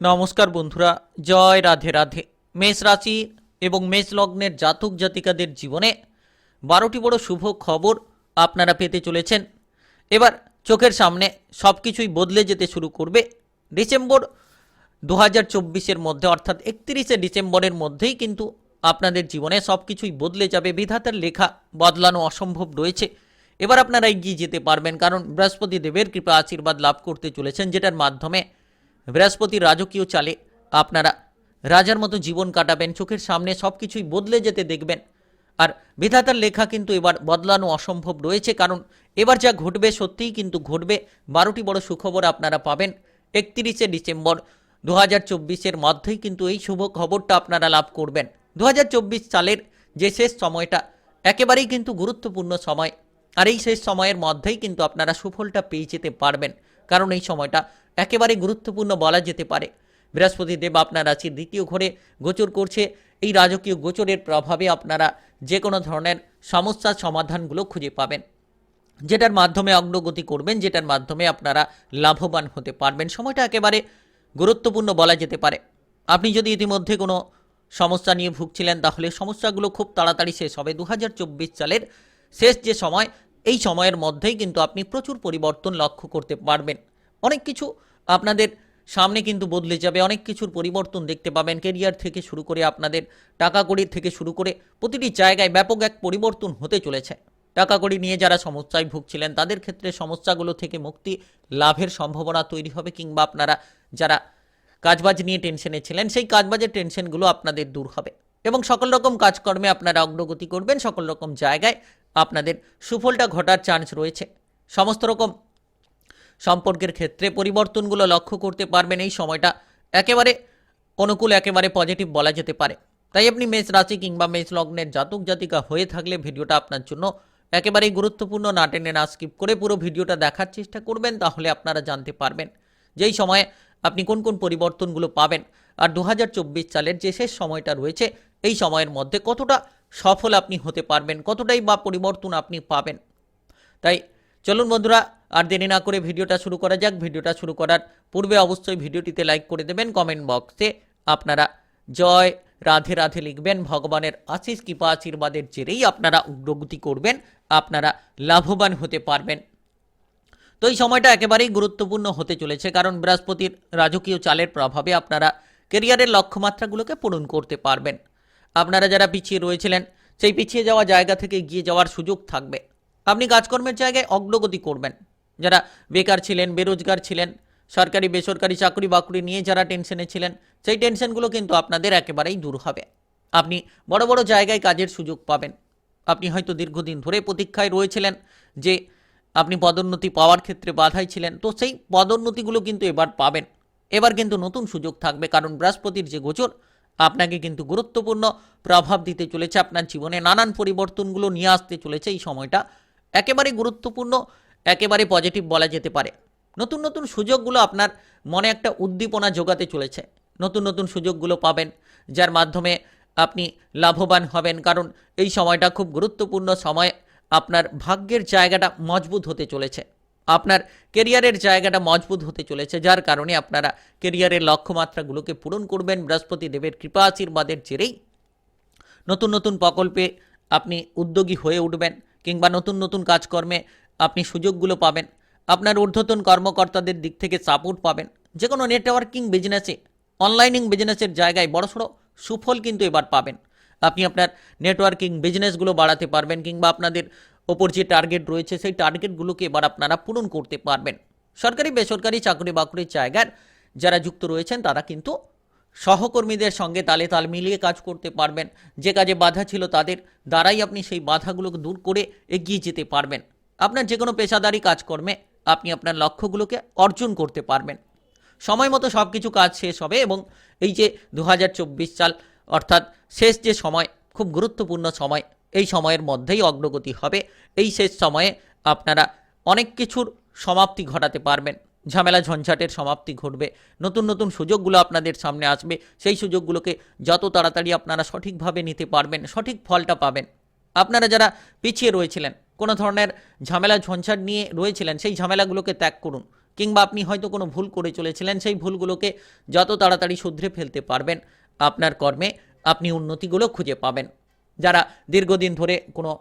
নমস্কার বন্ধুরা, জয় রাধে রাধে। মেষ রাশি এবং মেষ লগ্নের জাতক জাতিকাদের জীবনে বারোটি বড় শুভ খবর আপনারা পেতে চলেছেন। এবার চোখের সামনে সব কিছুই বদলে যেতে শুরু করবে ডিসেম্বর দু হাজার মধ্যে, অর্থাৎ একত্রিশে ডিসেম্বরের মধ্যেই কিন্তু আপনাদের জীবনে সব কিছুই বদলে যাবে। বিধাতার লেখা বদলানো অসম্ভব রয়েছে। এবার আপনারা এগিয়ে যেতে পারবেন, কারণ বৃহস্পতি দেবের কৃপা আশীর্বাদ লাভ করতে চলেছেন, যেটার মাধ্যমে বৃহস্পতির রাজকীয় চালে আপনারা রাজার মতো জীবন কাটাবেন, চোখের সামনে সব কিছুই বদলে যেতে দেখবেন। আর বিধাতার লেখা কিন্তু এবার বদলানো অসম্ভব রয়েছে, কারণ এবার যা ঘটবে সত্যিই কিন্তু ঘটবে। বারোটি বড় সুখবর আপনারা পাবেন। একত্রিশে ডিসেম্বর দু হাজার চব্বিশের মধ্যেই কিন্তু এই শুভ খবরটা আপনারা লাভ করবেন। দু হাজার চব্বিশ সালের যে শেষ সময়টা, একেবারেই কিন্তু গুরুত্বপূর্ণ সময়। আর এই শেষ সময়ের মধ্যেই কিন্তু আপনারা সুফলটা পেয়ে যেতে পারবেন। কারণ এই সময়টা একেবারে গুরুত্বপূর্ণ বলা যেতে পারে। বৃহস্পতি দেব আপনার রাশির দ্বিতীয় ঘরে গোচর করছে। এই রাজকীয় গোচরের প্রভাবে আপনারা যে কোনো ধরনের সমস্যার সমাধানগুলো খুঁজে পাবেন। যেটার মাধ্যমে অগ্রগতি করবেন, যেটার মাধ্যমে আপনারা লাভবান হতে পারবেন। সময়টা একেবারে গুরুত্বপূর্ণ বলা যেতে পারে। আপনি যদি ইতিমধ্যে কোনো সমস্যা নিয়ে ভুগছিলেন, তাহলে সমস্যাগুলো খুব তাড়াতাড়ি শেষ হবে। দু হাজার চব্বিশ সালের শেষ যে সময় এই সময়ের মধ্যেই কিন্তু আপনি প্রচুর পরিবর্তন লক্ষ্য করতে পারবেন। অনেক কিছু আপনাদের সামনে কিন্তু বদলে যাবে, অনেক কিছুর পরিবর্তন দেখতে পাবেন। কেরিয়ার থেকে শুরু করে আপনাদের টাকা কড়ির থেকে শুরু করে প্রতিটি জায়গায় ব্যাপক এক পরিবর্তন হতে চলেছে। টাকা কড়ি নিয়ে যারা সমস্যায় ভুগছিলেন, তাদের ক্ষেত্রে সমস্যাগুলো থেকে মুক্তি লাভের সম্ভাবনা তৈরি হবে কিংবা আপনারা যারা কাজবাজ নিয়ে টেনশনে ছিলেন, সেই কাজবাজের টেনশনগুলো আপনাদের দূর হবে। এবং সকল রকম কাজকর্মে আপনারা অগ্রগতি করবেন, সকল রকম জায়গায় আপনাদের সুফলটা ঘটার চান্স রয়েছে। সমস্ত রকম সম্পর্কের ক্ষেত্রে পরিবর্তনগুলো লক্ষ্য করতে পারবেন এই সময়টা। একেবারে অনুকূল, একেবারে পজিটিভ বলা যেতে পারে। তাই আপনি মেষ রাশি কিংবা মেষ লগ্নের জাতক, জাতিকা হয়ে থাকলে ভিডিওটা আপনার জন্য একেবারেই গুরুত্বপূর্ণ। না টেনে, না স্কিপ করে পুরো ভিডিওটা দেখার চেষ্টা করবেন, তাহলে আপনারা জানতে পারবেন যেই সময়ে আপনি কোন কোন পরিবর্তনগুলো পাবেন। আর দু হাজার চব্বিশ সালের যে শেষ সময়টা রয়েছে, এই সময়ের মধ্যে কতটা সফল আপনি হতে পারবেন, কতটাই বা পরিবর্তন আপনি পাবেন। তাই চলুন বন্ধুরা, আর দেরি না করে ভিডিওটা শুরু করা যাক। ভিডিওটা শুরু করার পূর্বে অবশ্যই ভিডিওটিতে লাইক করে দেবেন, কমেন্ট বক্সে আপনারা জয় রাধে রাধে লিখবেন, ভগবানের আশিস কৃপা, আশীর্বাদের জেরেই আপনারা উগ্রগতি করবেন, আপনারা লাভবান হতে পারবেন। তো এই সময়টা একেবারেই গুরুত্বপূর্ণ হতে চলেছে, কারণ বৃহস্পতির রাজকীয় চালের প্রভাবে আপনারা কেরিয়ারের লক্ষ্যমাত্রাগুলোকে পূরণ করতে পারবেন। আপনারা যারা পিছিয়ে রয়েছিলেন, সেই পিছিয়ে যাওয়া জায়গা থেকে গিয়ে যাওয়ার সুযোগ থাকবে। আপনি কাজকর্মের জায়গায় অগ্রগতি করবেন। যারা বেকার ছিলেন, বেরোজগার ছিলেন, সরকারি, বেসরকারি চাকরি বাকরি নিয়ে যারা টেনশনে ছিলেন, সেই টেনশনগুলো কিন্তু আপনাদের একেবারেই দূর হবে। আপনি বড় বড় জায়গায় কাজের সুযোগ পাবেন। আপনি হয়তো দীর্ঘদিন ধরে প্রতীক্ষায় রয়েছিলেন যে আপনি পদোন্নতি পাওয়ার ক্ষেত্রে বাধাই ছিলেন, তো সেই পদোন্নতিগুলো কিন্তু এবার পাবেন। এবার কিন্তু নতুন সুযোগ থাকবে, কারণ বৃহস্পতির যে গোচর আপনাকে কিন্তু গুরুত্বপূর্ণ প্রভাব দিতে চলেছে, আপনার জীবনে নানান পরিবর্তনগুলো নিয়ে আসতে চলেছে এই সময়টা। একেবারে গুরুত্বপূর্ণ, একেবারে পজিটিভ বলা যেতে পারে। নতুন নতুন সুযোগগুলো আপনার মনে একটা উদ্দীপনা যোগাতে চলেছে। নতুন নতুন সুযোগগুলো পাবেন, যার মাধ্যমে আপনি লাভবান হবেন, কারণ এই সময়টা খুব গুরুত্বপূর্ণ সময়, আপনার ভাগ্যের জায়গাটা মজবুত হতে চলেছে। আপনার কেরিয়ারের জায়গাটা মজবুত হতে চলেছে। যার কারণে আপনারা কেরিয়ারের লক্ষ্যমাত্রাগুলোকে পূরণ করবেন। বৃহস্পতি দেবের কৃপা আশীর্বাদের জেরেই নতুন নতুন প্রকল্পে আপনি উদ্যোগী হয়ে উঠবেন কিংবা নতুন নতুন কাজকর্মে আপনি সুযোগগুলো পাবেন। আপনার ঊর্ধ্বতন কর্মকর্তাদের দিক থেকে সাপোর্ট পাবেন। যে কোনো নেটওয়ার্কিং বিজনেসে অনলাইনিং বিজনেসের জায়গায় বড়সড় সুফল কিন্তু এবার পাবেন। আপনি আপনার নেটওয়ার্কিং বিজনেসগুলো বাড়াতে পারবেন কিংবা আপনাদের ওপর যে টার্গেট রয়েছে, সেই টার্গেটগুলোকে এবার আপনারা পূরণ করতে পারবেন। সরকারি, বেসরকারি চাকরি বাকরির জায়গার যারা যুক্ত রয়েছেন, তারা কিন্তু সহকর্মীদের সঙ্গে তালে তাল মিলিয়ে কাজ করতে পারবেন। যে কাজে বাধা ছিল তাদের দ্বারাই আপনি সেই বাধাগুলোকে দূর করে এগিয়ে যেতে পারবেন। আপনার যে কোনো পেশাদারি কাজকর্মে আপনি আপনার লক্ষ্যগুলোকে অর্জন করতে পারবেন। সময় মতো সব কিছু কাজ শেষ হবে এবং এই যে দু হাজার চব্বিশ সাল অর্থাৎ শেষ যে সময়, খুব গুরুত্বপূর্ণ সময়, এই সময়ের মধ্যেই অগ্রগতি হবে। এই শেষ সময়ে আপনারা অনেক কিছুর সমাপ্তি ঘটাতে পারবেন। ঝামেলা ঝঞ্ঝাটের সমাপ্তি ঘটবে। নতুন নতুন সুযোগগুলো আপনাদের সামনে আসবে। সেই সুযোগগুলোকে যত তাড়াতাড়ি আপনারা সঠিকভাবে নিতে পারবেন, সঠিক ফলটা পাবেন। আপনারা যারা পিছিয়ে রয়েছিলেন, কোনো ধরনের ঝামেলা ঝঞ্ঝাট নিয়ে রয়েছিলেন, সেই ঝামেলাগুলোকে ত্যাগ করুন। কিংবা আপনি হয়তো কোনো ভুল করে চলেছিলেন, সেই ভুলগুলোকে যত তাড়াতাড়ি শুধরে ফেলতে পারবেন। আপনার কর্মে আপনি উন্নতিগুলো খুঁজে পাবেন। যারা দীর্ঘদিন ধরে কোনো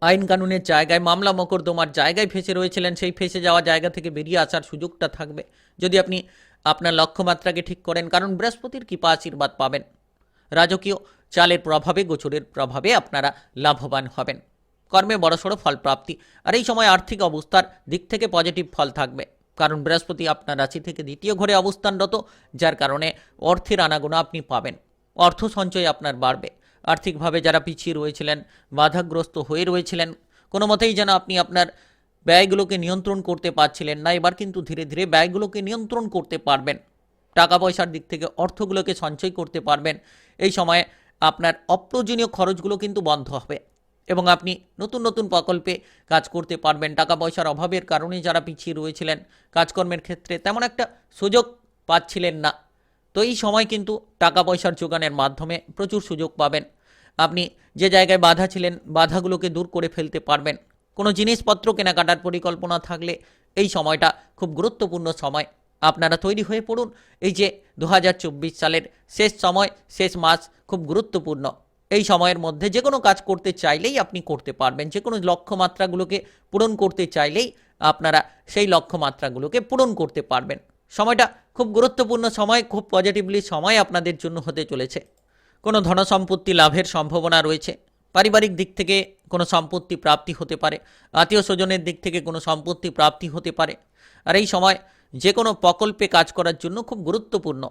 আইন কানুনের জায়গায় মামলা মকদ্দমার জায়গায় ফেসে রয়েছিলেন, সেই ফেসে যাওয়া জায়গা থেকে বেরিয়ে আসার সুযোগটা থাকবে। যদি আপনি আপনার লক্ষ্যমাত্রাকে ঠিক করেন, কারণ বৃহস্পতির কৃপা আশীর্বাদ পাবেন। রাজকীয় চালের প্রভাবে, গোচরের প্রভাবে আপনারা লাভবান হবেন। কর্মে বড়সড় ফল প্রাপ্তি। আর এই সময় আর্থিক অবস্থার দিক থেকে পজিটিভ ফল থাকবে। কারণ বৃহস্পতি আপনার রাশি থেকে দ্বিতীয় ঘরে অবস্থানরত, যার কারণে অর্থের আনাগোনা আপনি পাবেন। অর্থ সঞ্চয় আপনার বাড়বে। আর্থিকভাবে যারা পিছিয়ে রয়েছিলেন, বাধাগ্রস্ত হয়ে রয়েছিলেন, কোনো মতেই যেন আপনি আপনার ব্যয়গুলোকে নিয়ন্ত্রণ করতে পারছিলেন না, এবার কিন্তু ধীরে ধীরে ব্যয়গুলোকে নিয়ন্ত্রণ করতে পারবেন। টাকা পয়সার দিক থেকে অর্থগুলোকে সঞ্চয় করতে পারবেন। এই সময়ে আপনার অপ্রয়োজনীয় খরচগুলো কিন্তু বন্ধ হবে। এবং আপনি নতুন নতুন প্রকল্পে কাজ করতে পারবেন। টাকা পয়সার অভাবের কারণে যারা পিছিয়ে রয়েছিলেন, কাজকর্মের ক্ষেত্রে তেমন একটা সুযোগ পাচ্ছিলেন না। তো এই সময় কিন্তু টাকা পয়সার যোগানের মাধ্যমে প্রচুর সুযোগ পাবেন। আপনি যে জায়গায় বাধা ছিলেন, বাধাগুলোকে দূর করে ফেলতে পারবেন। কোনো জিনিসপত্র কেনাকাটার পরিকল্পনা থাকলে এই সময়টা খুব গুরুত্বপূর্ণ সময়। আপনারা তৈরি হয়ে পড়ুন। এই যে দু হাজার চব্বিশ সালের শেষ সময়, শেষ মাস খুব গুরুত্বপূর্ণ। এই সময়ের মধ্যে যে কোনো কাজ করতে চাইলেই আপনি করতে পারবেন। যে কোনো লক্ষ্যমাত্রাগুলোকে পূরণ করতে চাইলেই আপনারা সেই লক্ষ্যমাত্রাগুলোকে পূরণ করতে পারবেন। সময়টা খুব গুরুত্বপূর্ণ সময়, খুব পজিটিভলি সময় আপনাদের জন্য হতে চলেছে। কোনো ধনসম্পত্তি লাভের সম্ভাবনা রয়েছে। পারিবারিক দিক থেকে কোনো সম্পত্তি প্রাপ্তি হতে পারে। আত্মীয় স্বজনের দিক থেকে কোনো সম্পত্তি প্রাপ্তি হতে পারে। আর এই সময় যে কোনো প্রকল্পে কাজ করার জন্য খুব গুরুত্বপূর্ণ।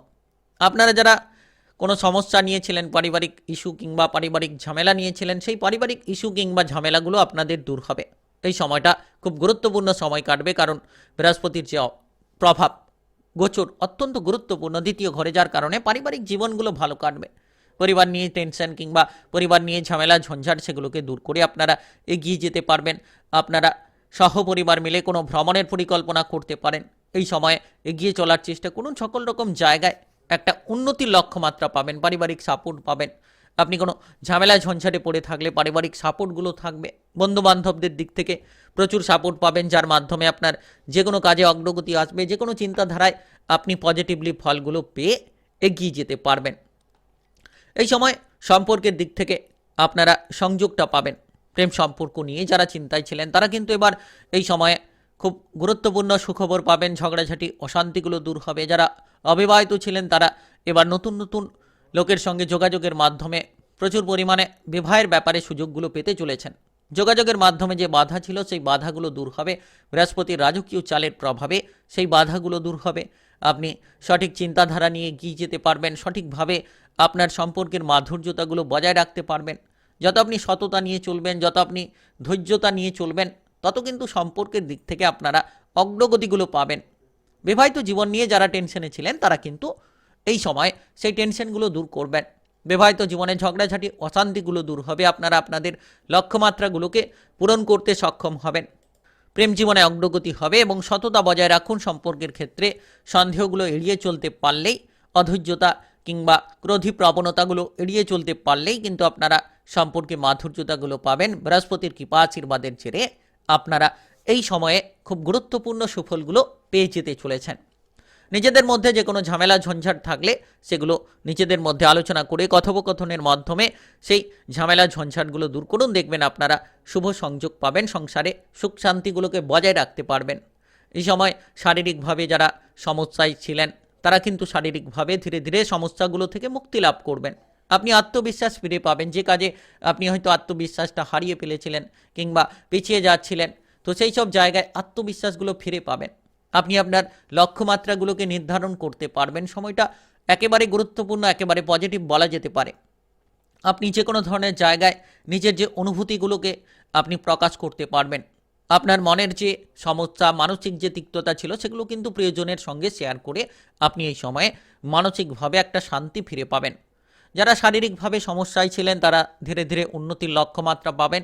আপনারা যারা কোনো সমস্যা নিয়েছিলেন, পারিবারিক ইস্যু কিংবা পারিবারিক ঝামেলা নিয়েছিলেন, সেই পারিবারিক ইস্যু কিংবা ঝামেলাগুলো আপনাদের দূর হবে। এই সময়টা খুব গুরুত্বপূর্ণ সময় কাটবে, কারণ বৃহস্পতির যে প্রভাব গোচর অত্যন্ত গুরুত্বপূর্ণ দ্বিতীয় ঘরে, যার কারণে পারিবারিক জীবনগুলো ভালো কাটবে। পরিবার নিয়ে টেনশন কিংবা পরিবার নিয়ে ঝামেলা, ঝঞ্ঝাট সেগুলোকে দূর করে আপনারা এগিয়ে যেতে পারবেন। আপনারা সহপরিবার মিলে কোনো ভ্রমণের পরিকল্পনা করতে পারেন। এই সময়ে এগিয়ে চলার চেষ্টা করুন। সকল রকম জায়গায় একটা উন্নতির লক্ষ্যমাত্রা পাবেন, পারিবারিক সাপোর্ট পাবেন। আপনি কোনো ঝামেলা ঝঞ্ঝাটে পড়ে থাকলে পারিবারিক সাপোর্টগুলো থাকবে। বন্ধু বান্ধবদের দিক থেকে প্রচুর সাপোর্ট পাবেন, যার মাধ্যমে আপনার যে কোনো কাজে অগ্রগতি আসবে, যে কোনো চিন্তাধারায় আপনি পজিটিভলি ফলগুলো পেয়ে এগিয়ে যেতে পারবেন। এই সময় সম্পর্কের দিক থেকে আপনারা সংযোগটা পাবেন, প্রেম সম্পর্ক নিয়ে যারা চিন্তায় ছিলেন, তারা কিন্তু এবার এই সময়ে খুব গুরুত্বপূর্ণ সুখবর পাবেন ঝগড়াঝাটি অশান্তিগুলো দূর হবে। যারা অবিবাহিত ছিলেন, তারা এবার নতুন নতুন লোকের সঙ্গে যোগাযোগের মাধ্যমে প্রচুর পরিমাণে বিবাহের ব্যাপারে সুযোগগুলো পেতে চলেছেন। যোগাযোগের মাধ্যমে যে বাধা ছিল, সেই বাধাগুলো দূর হবে। বৃহস্পতির রাজকীয় চালের প্রভাবে সেই বাধাগুলো দূর হবে। আপনি সঠিক চিন্তাধারা নিয়ে এগিয়ে যেতে পারবেন, সঠিকভাবে আপনার সম্পর্কের মাধুর্যতাগুলো বজায় রাখতে পারবেন। যত আপনি সততা নিয়ে চলবেন, যত আপনি ধৈর্যতা নিয়ে চলবেন তত কিন্তু সম্পর্কের দিক থেকে আপনারা অগ্রগতিগুলো পাবেন। বিবাহিত জীবন নিয়ে যারা টেনশনে ছিলেন, তারা কিন্তু এই সময় সেই টেনশনগুলো দূর করবেন। বিবাহিত জীবনে ঝগড়াঝাটি, অশান্তিগুলো দূর হবে, আপনারা আপনাদের লক্ষ্যমাত্রাগুলোকে পূরণ করতে সক্ষম হবেন। প্রেম জীবনে অগ্রগতি হবে এবং সততা বজায় রাখুন সম্পর্কের ক্ষেত্রে। সন্দেহগুলো এড়িয়ে চলতে পারলেই, অধৈর্যতা কিংবা ক্রোধী প্রবণতাগুলো এড়িয়ে চলতে পারলেই কিন্তু আপনারা সম্পর্কে মাধুর্যতাগুলো পাবেন। বৃহস্পতির কৃপা আশীর্বাদের ছেড়ে আপনারা এই সময়ে খুব গুরুত্বপূর্ণ সুফলগুলো পেয়ে যেতে চলেছেন। নিজেদের মধ্যে যে কোনো ঝামেলা, ঝঞ্ঝাট থাকলে সেগুলো নিজেদের মধ্যে আলোচনা করে কথোপকথনের মাধ্যমে সেই ঝামেলা, ঝঞ্ঝাটগুলো দূর করুন। দেখবেন আপনারা শুভ সংযোগ পাবেন, সংসারে সুখ শান্তিগুলোকে বজায় রাখতে পারবেন। এই সময় শারীরিকভাবে যারা সমস্যায় ছিলেন, তারা কিন্তু শারীরিকভাবে ধীরে ধীরে সমস্যাগুলো থেকে মুক্তি লাভ করবেন। আপনি আত্মবিশ্বাস ফিরে পাবেন। যে কাজে আপনি হয়তো আত্মবিশ্বাসটা হারিয়ে ফেলেছিলেন কিংবা পিছিয়ে যাচ্ছিলেন, তো সেই সব জায়গায় আত্মবিশ্বাসগুলো ফিরে পাবেন। আপনি আপনার লক্ষ্যমাত্রাগুলোকে নির্ধারণ করতে পারবেন। সময়টা একেবারে গুরুত্বপূর্ণ, একেবারে পজিটিভ বলা যেতে পারে। আপনি যে কোনো ধরনের জায়গায় নিজের যে অনুভূতিগুলোকে আপনি প্রকাশ করতে পারবেন। আপনার মনের যে সমস্যা, মানসিক যে তিক্ততা ছিল, সেগুলো কিন্তু প্রিয়জনের সঙ্গে শেয়ার করে আপনি এই সময়ে মানসিকভাবে একটা শান্তি ফিরে পাবেন। যারা শারীরিকভাবে সমস্যায় ছিলেন, তারা ধীরে ধীরে উন্নতির লক্ষ্যমাত্রা পাবেন।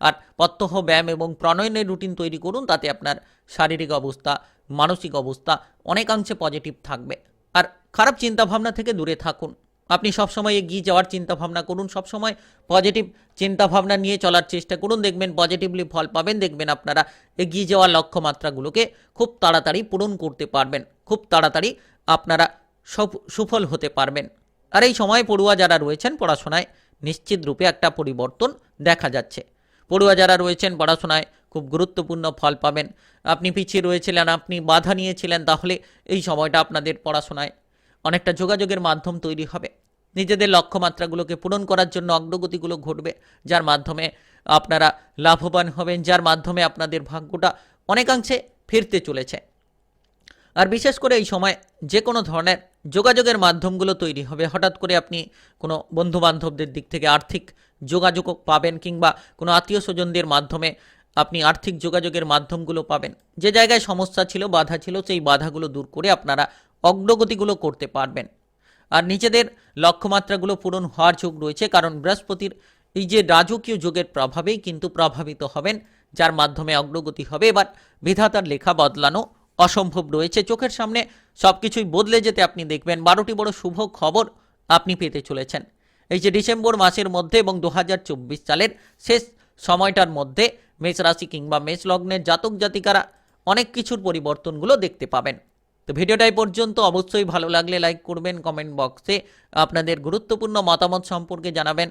আর প্রত্যহ ব্যায়াম এবং প্রণয়নের রুটিন তৈরি করুন, তাতে আপনার শারীরিক অবস্থা, মানসিক অবস্থা অনেকাংশে পজিটিভ থাকবে। আর খারাপ চিন্তাভাবনা থেকে দূরে থাকুন। আপনি সবসময় এগিয়ে যাওয়ার চিন্তা ভাবনা করুন, সবসময় পজিটিভ চিন্তা ভাবনা নিয়ে চলার চেষ্টা করুন। দেখবেন পজিটিভলি ফল পাবেন, দেখবেন আপনারা এগিয়ে যাওয়ার লক্ষ্যমাত্রাগুলোকে খুব তাড়াতাড়ি পূরণ করতে পারবেন, খুব তাড়াতাড়ি আপনারা সফ- সুফল হতে পারবেন। আর এই সময় পড়ুয়া যারা রয়েছেন পড়াশোনায় নিশ্চিত রূপে একটা পরিবর্তন দেখা যাচ্ছে। পড়ুয়া যারা রয়েছেন পড়াশোনায় খুব গুরুত্বপূর্ণ ফল পাবেন। আপনি পিছিয়ে রয়েছিলেন, আপনি বাধা নিয়েছিলেন, তাহলে এই সময়টা আপনাদের পড়াশোনায় অনেকটা যোগাযোগের মাধ্যম তৈরি হবে। নিজেদের লক্ষ্যমাত্রাগুলোকে পূরণ করার জন্য অগ্রগতিগুলো ঘটবে, যার মাধ্যমে আপনারা লাভবান হবেন, যার মাধ্যমে আপনাদের ভাগ্যটা অনেকাংশে ফিরতে চলেছে। আর বিশেষ করে এই সময় যে কোনো ধরনের যোগাযোগের মাধ্যমগুলো তৈরি হবে। হঠাৎ করে আপনি কোনো বন্ধু বান্ধবদের দিক থেকে আর্থিক যোগাযোগ পাবেন কিংবা কোনো আত্মীয় স্বজনদের মাধ্যমে আপনি আর্থিক যোগাযোগের মাধ্যমগুলো পাবেন। যে জায়গায় সমস্যা ছিল, বাধা ছিল, সেই বাধাগুলো দূর করে আপনারা অগ্রগতিগুলো করতে পারবেন। আর নিজেদের লক্ষ্যমাত্রাগুলো পূরণ হওয়ার যোগ রয়েছে, কারণ বৃহস্পতির এই যে রাজকীয় যোগের প্রভাবেই কিন্তু প্রভাবিত হবেন, যার মাধ্যমে অগ্রগতি হবে। এবার বিধাতার লেখা বদলানো অসম্ভব রয়েছে। চোখের সামনে সব কিছুই বদলে যেতে আপনি দেখবেন। বারোটি বড় শুভ খবর আপনি পেতে চলেছেন। এই যে ডিসেম্বর মাসের মধ্যে এবং দু হাজার চব্বিশ সালের শেষ সময়টার মধ্যে মেষ রাশি কিংবা মেষ লগ্নের জাতক জাতিকারা অনেক কিছুর পরিবর্তনগুলো দেখতে পাবেন। তো ভিডিওটা এই পর্যন্ত। অবশ্যই ভালো লাগলে লাইক করবেন, কমেন্ট বক্সে আপনাদের গুরুত্বপূর্ণ মতামত সম্পর্কে জানাবেন।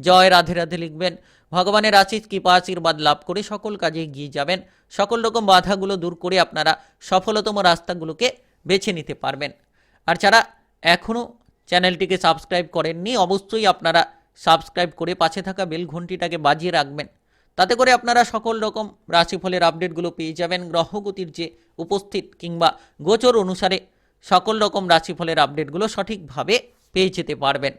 জয় রাধে রাধে লিখবেন। ভগবানের আশিস কৃপা আশীর্বাদ লাভ করে সকল কাজে এগিয়ে যাবেন। সকল রকম বাধাগুলো দূর করে আপনারা সফলতম রাস্তাগুলোকে বেছে নিতে পারবেন। আর যারা এখনও চ্যানেলটিকে সাবস্ক্রাইব করেননি, অবশ্যই আপনারা সাবস্ক্রাইব করে পাশে থাকা বেল ঘন্টিটাকে বাজিয়ে রাখবেন। তাতে করে আপনারা সকল রকম রাশিফলের আপডেটগুলো পেয়ে যাবেন। গ্রহগতির যে উপস্থিত কিংবা গোচর অনুসারে সকল রকম রাশিফলের আপডেটগুলো সঠিকভাবে পেয়ে যেতে পারবেন।